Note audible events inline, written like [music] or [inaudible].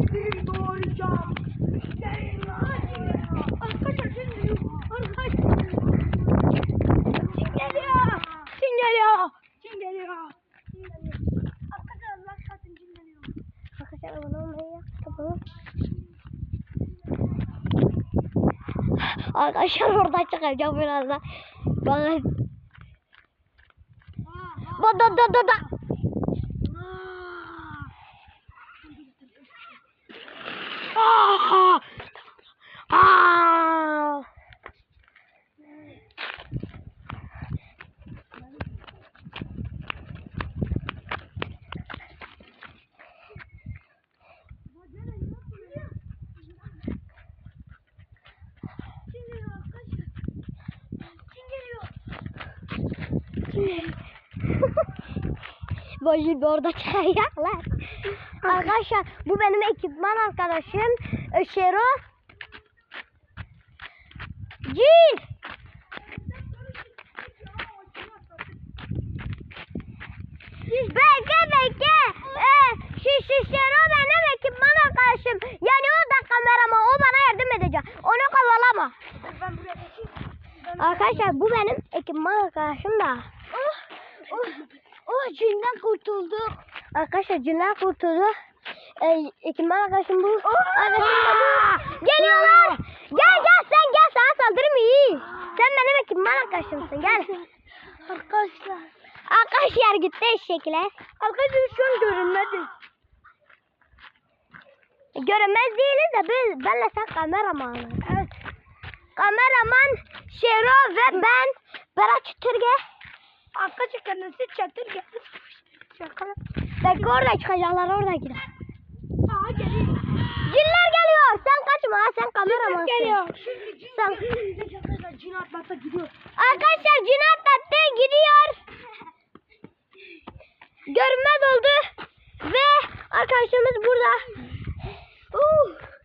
bir doğuracağım. Arkadaşlar şimdi arkadaşlar. Kim geliyor? Kim geliyor? Kim geliyor? Kim geliyor? Arkadaşlar Allah katın kim geliyor? Arkadaşlar abone olmayı yaptım. Arkadaşlar oradan çıkacağım birazdan. Bana... Da da da da. [laughs] Bir orada çayaklar. Arkadaşlar bu benim ekipman arkadaşım. Ee, Şero. Cin. Bekle bekle. Ee, şu, şu Şero benim ekipman arkadaşım. Yani o da kameraman. O bana yardım edecek. Onu kovalama. Arkadaşlar bu benim ekipman arkadaşım da. Oh cinden kurtulduk. Arkadaşlar cinler kurtuldu. Ee, ekipman arkadaşım bu. Arkadaşım da bu. Geliyorlar. Gel gel sen gel sana saldırım iyi. Sen benim ekipman arkadaşımsın gel. Arkadaşlar. Arkadaşlar gitti eşekler. Arkadaşlar şu an görünmedi. Görünmez değiliz de biz, benle sen kameramanız. Evet. Kameraman Şero ve ben Berat Çütürge. Arkadaşlar kendisi çatır geldi. Şaka. Belki orada çıkacaklar orada gider. Aa geliyor. Cinler geliyor. Sen kaçma sen kameramansın. Geliyor. Sen... Arkadaşlar cin atmakta gidiyor. Arkadaşlar Cüneyt Tatlı gidiyor. Görünmez oldu. Ve arkadaşımız burada. Uh.